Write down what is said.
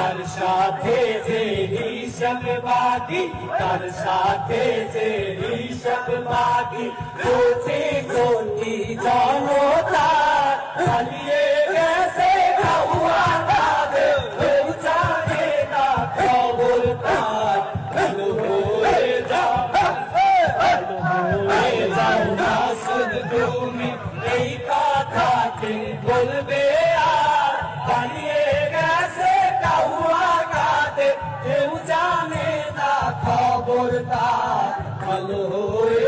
তারে কাউয়া সাথে যে বাকি তার সাথে যে বাকি কোটি কোটি জনতা। চালিয়ে গেছে খাওয়া তাদের জানে না খবর তার। হয়ে হয়ে যাও। না শুধু তুমি এই কথাকে বলবে। খবর তার ভালো